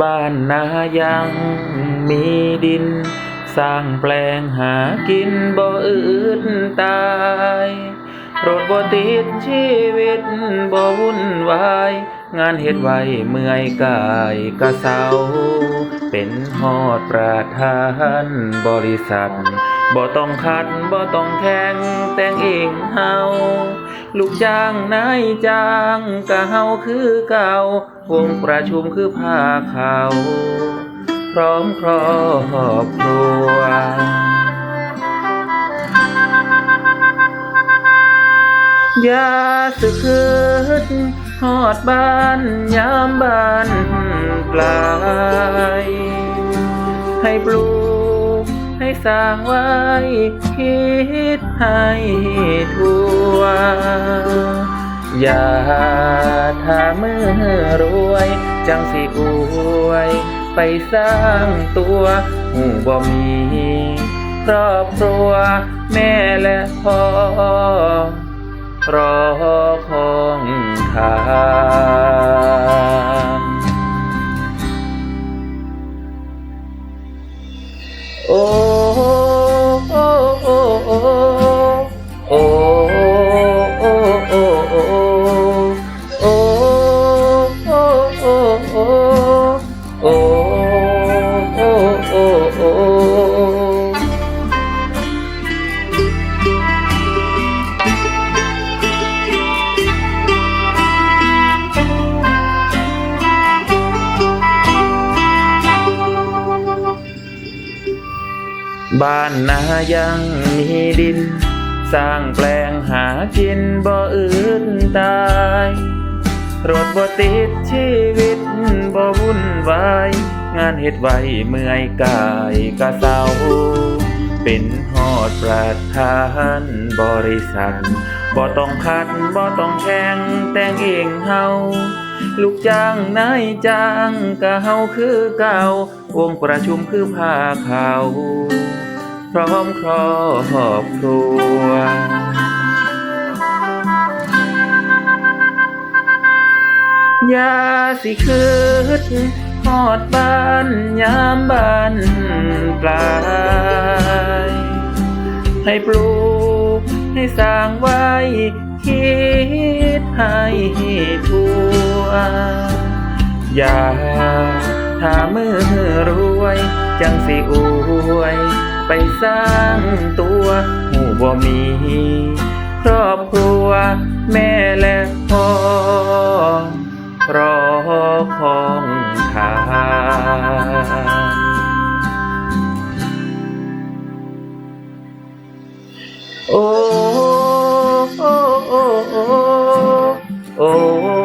บ้านนายังมีดิน สร้างแปลงหากินบ่อืดตายรถบ่ติดชีวิตบ่วุ่นวาย งานเฮ็ดไว้เมื่อยกายกระเซาเป็นหอดประธานบริษัทบ่ต้องขัดบ่ต้องแข่งแต่งเองเฮา ลูกจ้างนายจ้างกะเฮาคือเก่าวงประชุมคือผ้าขาวพร้อมครอบครัวยาสึกคืดหอดบ้านยามบ้านปลาย ให้ปลู ให้สร้างไว้ คิดให้ทั่ว อย่าถ้ามือรวย จังสิอวย ไปสร้างตัวหูบ่มีครอบครัว แม่และพ่อรอของทา บ้านนายังมีดิน สร้างแปลงหากินบ่อื่นตายรถบ่ติดชีวิตบ่วุ่นวาย งานเฮ็ดไว้เมื่อยกายกะเศร้า เป็นฮอดประธานบริษัทบ่ต้องคัดบ่ต้องแข่งแต่งเองเฮาลูกจ้างนายจ้างกะเฮาคือเก่าวงประชุมคือผ้าขาว พร้อมครอบครัวอย่าสิคืดหอดบ้านยามบ้านปลาย ให้ปลูกให้สร้างไว้ คิดให้ทั่ว อย่าถ้ามือรวย จังสิอวย ไปสร้างตัวหูบ่มี ครอบครัว แม่และพ่อรอของทานโอ้โอ้โอ้โอ้โอ้